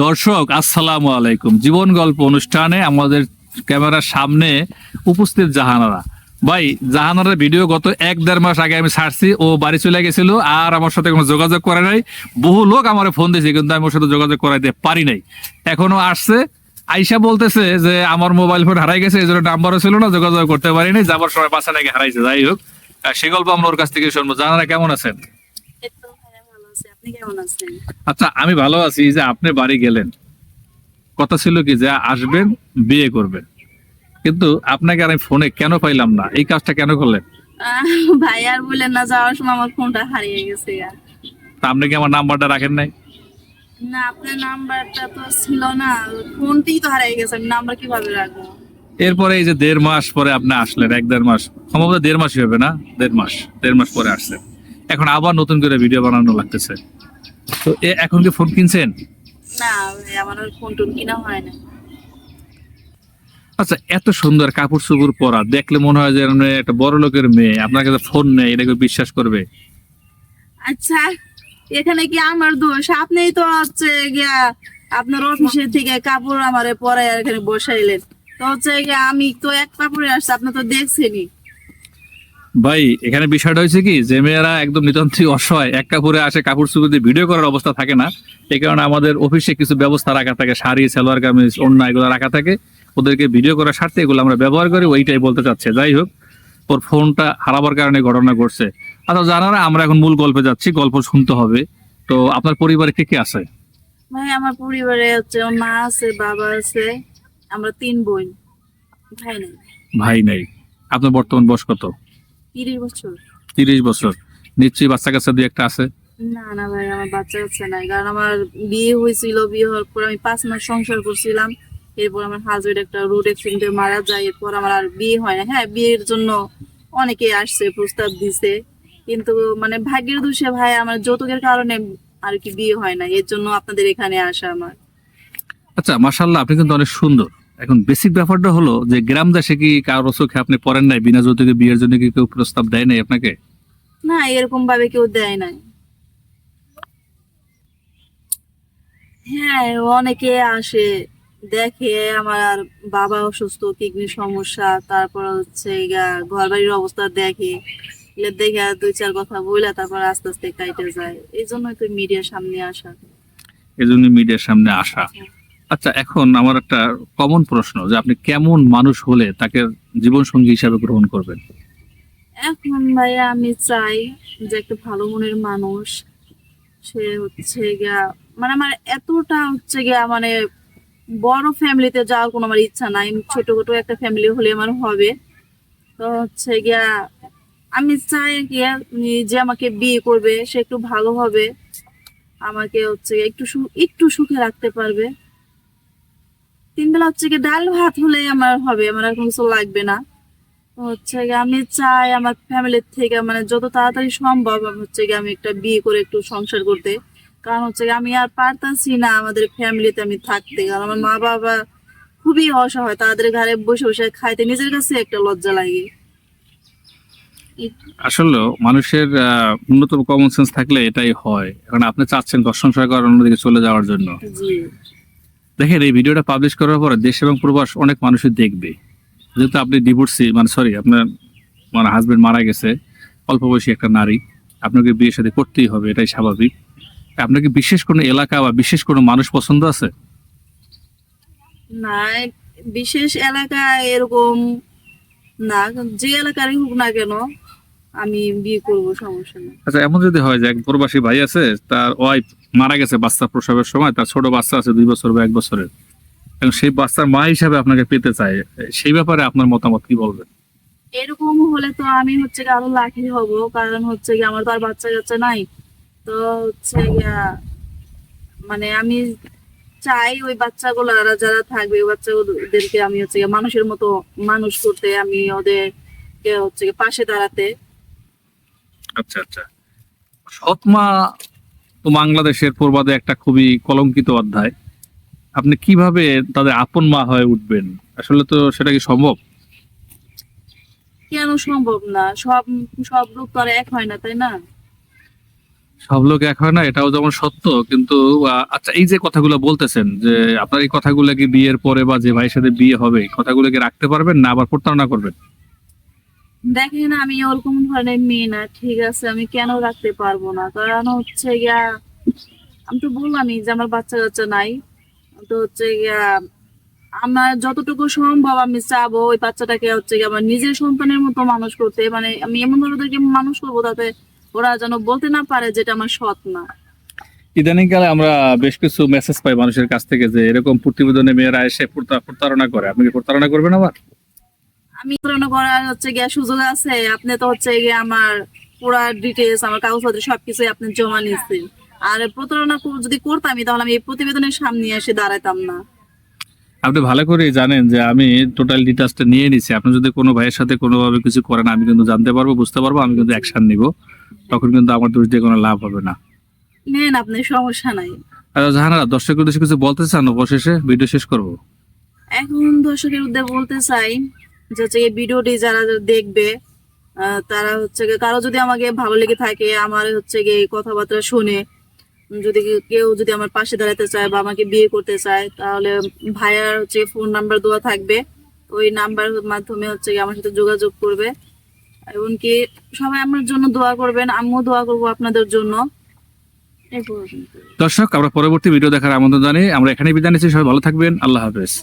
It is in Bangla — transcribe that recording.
দর্শক, আসসালামু আলাইকুম। জীবন গল্প অনুষ্ঠানে আমাদের ক্যামেরার সামনে উপস্থিত জাহানারা। ভাই, জাহানারা ভিডিও গত এক দেড় মাস আগে আমি ছাড়ছি, ও বাড়ি চলে গেছিল আর আমার সাথে কোনো যোগাযোগ করে নাই। বহু লোক আমার ফোন দিয়েছে, কিন্তু আমি ওর সাথে যোগাযোগ করাইতে পারি নাই। এখনও আসছে। আইসা বলতেছে যে আমার মোবাইল ফোন হারাই গেছে এই জন্য নাম্বারও ছিল না, যোগাযোগ করতে পারিনি। যাবার সময় পাশে নাকি হারাইছে, যাই হোক। সে গল্প আমরা ওর কাছ থেকে শুনব। জাহানারা, কেমন আছেন এই তো ভাইয়া ভালো আছি। আপনি কেমন আছেন? আচ্ছা আমি ভালো আছি যে আপনি বাড়ি গেলেন। কথা ছিল কি যে আসবেন বিয়ে করবেন। কিন্তু আপনাকে আর আমি ফোনে কেন পাইলাম না? এই কাজটা কেন করলেন? ভাই আর বললেন না যাওয়ার সময় আমার ফোনটা হারিয়ে গেছে তা আপনি কি আমার নাম্বারটা রাখেন নাই? না আপনার নাম্বারটা তো ছিল না। ফোনটাই তো হারিয়ে গেছে আমি নাম্বার কীভাবে রাখব? এরপরে এই যে দেড় মাস পরে আপনি আসলেন এক দেড় মাস। সম্ভবত দেড় মাসই হবে না? দেড় মাস দেড় মাস পরে আসছেন এখন আবার নতুন করে ভিডিও বানানো লাগতেছে। তো এ এখন কি ফোন কিনছেন? না আমার ফোন টোন কিনা হয় না। আচ্ছা এত সুন্দর কাপড় চোপড় পরা দেখলে মনে হয় যে একটা বড় লোকের মেয়ে আপনার কাছে ফোন নেই এটাকে বিশ্বাস করবে? আচ্ছা এখানে কি আমার দোষ? আপনিই তো হচ্ছে গিয়া আপনার অফিসের থেকে কাপড় আমারে পরে এখানে বসাইলেন। তো হচ্ছে গিয়া আমি তো এক কাপড়ে আসছি আপনি তো দেখছেনই। ভাই এখানে বিষয়টা হয়েছে কি যে মেয়েরা একদম নিতান্তই অসহায় এক কাপড়ে আসে কাপড় চুপড় দিয়ে ভিডিও করার অবস্থা থাকে না। এই কারণে আমাদের অফিসে কিছু ব্যবস্থা রাখা থাকে শাড়ি সালোয়ার কামিজ অন্য এগুলো রাখা থাকে। ওদেরকে ভিডিও করার স্বার্থে এগুলো আমরা ব্যবহার করি ওইটাই বলতে চাচ্ছে। যাই হোক ওর ফোনটা হারাবার কারণে ঘটনা ঘটছে। আচ্ছা জানারা আমরা এখন মূল গল্পে যাচ্ছি গল্প শুনতে হবে। তো আপনার পরিবারে কে কে আছে? ভাই আমার পরিবারে হচ্ছে মা আছে বাবা আছে আমরা তিন বোন। ভাই নাই। ভাই নাই। আপনার বর্তমান বয়স কত? তিরিশ বছর। তিরিশ বছর। নিশ্চয়ই বাচ্চা কাচ্চা দুই একটা আছে? না না ভাই আমার বাচ্চা কাচ্চা নাই। কারণ আমার বিয়ে হয়েছিল বিয়ে হওয়ার পর আমি পাঁচ মাস সংসার করছিলাম। এরপর আমার হাজবেন্ড একটা রোড অ্যাক্সিডেন্টে মারা যায়। এরপর আমার আর বিয়ে হয় না। হ্যাঁ বিয়ের জন্য অনেকে আসছে প্রস্তাব দিছে। কিন্তু মানে ভাগ্যের দোষে ভাই আমার যৌতুকের কারণে আর কি বিয়ে হয় না। এর জন্য আপনাদের এখানে আসা আমার। আচ্ছা মাশাল্লাহ আপনি কিন্তু অনেক সুন্দর। এখন বেসিক ব্যাপারটা হলো যে গ্রাম দেশে কি কারও চোখে আপনি পড়েন নাই? বিনা যৌতুকে বিয়ের জন্য কি কেউ প্রস্তাব দেয় নাই আপনাকে? না এরকম ভাবে কেউ দেয় নাই। হ্যাঁ অনেকে আসে দেখে আমার আর বাবা অসুস্থ কিডনির সমস্যা তারপর হচ্ছে ঘর বাড়ির অবস্থা দেখে দেখে আর দুই চার কথা বলে তারপর আস্তে আস্তে কাইটে যায়। এই জন্যই তো মিডিয়ার সামনে আসা। এই জন্য মিডিয়ার সামনে আসা। আচ্ছা এখন আমার একটা কমন প্রশ্ন যে আপনি কেমন মানুষ হলে তাকে জীবন সঙ্গী হিসাবে গ্রহণ করবেন? এখন ভাই আমি চাই যে একটা ভালো মনের মানুষ। সে হচ্ছে গিয়া মানে আমার এতটা হচ্ছে গিয়া মানে বড় ফ্যামিলিতে যাওয়ার কোনো আমার ইচ্ছা নাই। ছোট ছোটখাটো একটা ফ্যামিলি হলে আমার হবে। তো হচ্ছে গিয়া আমি চাই গিয়া যে আমাকে বিয়ে করবে, সে একটু ভালো হবে। আমাকে হচ্ছে একটু একটু সুখে রাখতে পারবে। তিন বেলা হচ্ছে গিয়ে ডাল ভাত হলে আমার হবে আমার আর কিছু লাগবে না। হচ্ছে গিয়ে আমি চাই আমার ফ্যামিলির থেকে মানে যত তাড়াতাড়ি সম্ভব হচ্ছে গিয়ে আমি একটা বিয়ে করে একটু সংসার করতে। কারণ হচ্ছে আমি আর পারতাছি না আমাদের ফ্যামিলিতে আমি থাকতে কারণ আমার মা বাবা খুবই অসহায় তাদের ঘরে বসে বসে খাইতে নিজের কাছে একটা লজ্জা লাগে। আসলে মানুষের ন্যূনতম কমন সেন্স থাকলে এটাই হয়। এখন আপনি চাচ্ছেন ঘর সংসার করার অন্যদিকে চলে যাওয়ার জন্য। জি। দেখেন, এই ভিডিওটা পাবলিশ করার পরে দেশ এবং প্রবাস অনেক মানুষই দেখবে। যেহেতু আপনি ডিভোর্সি মানে সরি আপনার মানে হাজবেন্ড মারা গেছে, অল্প বয়সী একটা নারী, আপনাকে বিয়ের সাথে করতেই হবে, এটাই স্বাভাবিক। আপনাকে বিশেষ কোনো এলাকা বা বিশেষ কোনো মানুষ পছন্দ আছে? না বিশেষ এলাকা এরকম না, যে এলাকারই হোক না কেন আমি বিয়ে করব সমস্যা নেই। আচ্ছা এমন যদি হয় যে এক প্রবাসী ভাই আছে তার ওয়াইফ মারা গেছে বাচ্চা প্রসবের সময় তার ছোট বাচ্চা আছে দুই বছর বা এক বছরের এবং সেই বাচ্চার মা হিসাবে আপনাকে পেতে চায় সেই ব্যাপারে আপনার মতামত কি বলবেন? এরকম হলে তো আমি হচ্ছে আরও লাকি হব কারণ হচ্ছে গিয়ে আমার তো আর বাচ্চা কাচ্চা নাই। তো হচ্ছে মানে আমি চাই ওই বাচ্চাগুলো যারা থাকবে ওই বাচ্চাদেরকে আমি হচ্ছে মানুষের মতো মানুষ করতে আমি ওদেরকে হচ্ছে পাশে দাঁড়াতে। আচ্ছা আচ্ছা। সৎমা তো বাংলাদেশের পূর্বাদে একটা খুবই কলঙ্কিত অধ্যায়। আপনি কীভাবে তাদের আপন মা হয়ে উঠবেন? আসলে তো সেটা কি সম্ভব? কেন সম্ভব না? সব সব লোক তো আর এক হয় না তাই না? সব লোক এক হয় না এটাও যেমন সত্য কিন্তু আচ্ছা এই যে কথাগুলো বলতেছেন যে আপনার এই কথাগুলো কি বিয়ের পরে বা যে ভাইয়ের সাথে বিয়ে হবে কথাগুলো কি রাখতে পারবেন না আবার প্রতারণা করবেন? দেখেন আমি ওরকম ধরনের মেয়ে না, ঠিক আছে, আমি কেন রাখতে পারব না? কারণ হচ্ছে গিয়া, আমি তো বললামই যে আমার বাচ্চা কাচ্চা নাই। তো হচ্ছে গিয়া, আমার যতটুকু সম্ভব আমি চাবো ওই বাচ্চাটাকে হচ্ছে গিয়ে আমার নিজের সন্তানের মতো মানুষ করতে। মানে আমি এমন ভাবে ওদেরকে মানুষ করব তাতে ওরা যেন বলতে না পারে যেটা আমার সৎ না। ইদানিং কালে আমরা বেশ কিছু মেসেজ পাই মানুষের কাছ থেকে যে এরকম প্রতিবেদনে মেয়েরা এসে প্রতা- প্রতারণা করে। আপনি কি প্রতারণা করবেন আবার? আমি করার হচ্ছে গিয়া সুযোগ আছে আপনি তো হচ্ছে গিয়ে আমার পুরা ডিটেলস আমার কাগজপত্র সবকিছু আপনি জমা নিচ্ছেন আর প্রতারণা যদি করতামই তাহলে আমি এই প্রতিবেদনের সামনে এসে দাঁড়াতাম না। আপনি ভালো করে জানেন যে আমি টোটাল ডিটেলসটা নিয়ে নিছি। আপনি যদি কোনো ভাইয়ের সাথে কোনোভাবে কিছু করেন আমি কিন্তু জানতে পারব বুঝতে পারব আমি কিন্তু অ্যাকশন নিব। তখন কিন্তু আমার দোষ দিয়ে কোনো লাভ হবে না। নেন আপনি সমস্যা নাই। আচ্ছা জাহানারা দর্শক উদ্দেশ্যে কিছু বলতে চান অবশেষে? ভিডিও শেষ করব। এখন দর্শকের উদ্দেশ্যে বলতে চাই যে হচ্ছে এই ভিডিওটি যারা দেখবে তারা হচ্ছে কারও যদি আমাকে ভালো লেগে থাকে, আমার হচ্ছে গিয়ে কথাবার্তা শুনে যদি কেউ- যদি আমার পাশে দাঁড়াতে চায় বা আমাকে বিয়ে করতে চায়, তাহলে ভাইয়ার হচ্ছে ফোন নাম্বার দেওয়া থাকবে। ওই নাম্বার মাধ্যমে হচ্ছে আমার সাথে যোগাযোগ করবে। এমনকি সবাই আমার জন্য দোয়া করবেন, আমিও দোয়া করব আপনাদের জন্য। দর্শক, আমরা পরবর্তী ভিডিও দেখার আমন্ত্রণ জানি আমরা এখানে বিদায় নিচ্ছি। সবাই ভালো থাকবেন। আল্লাহ হাফেজ।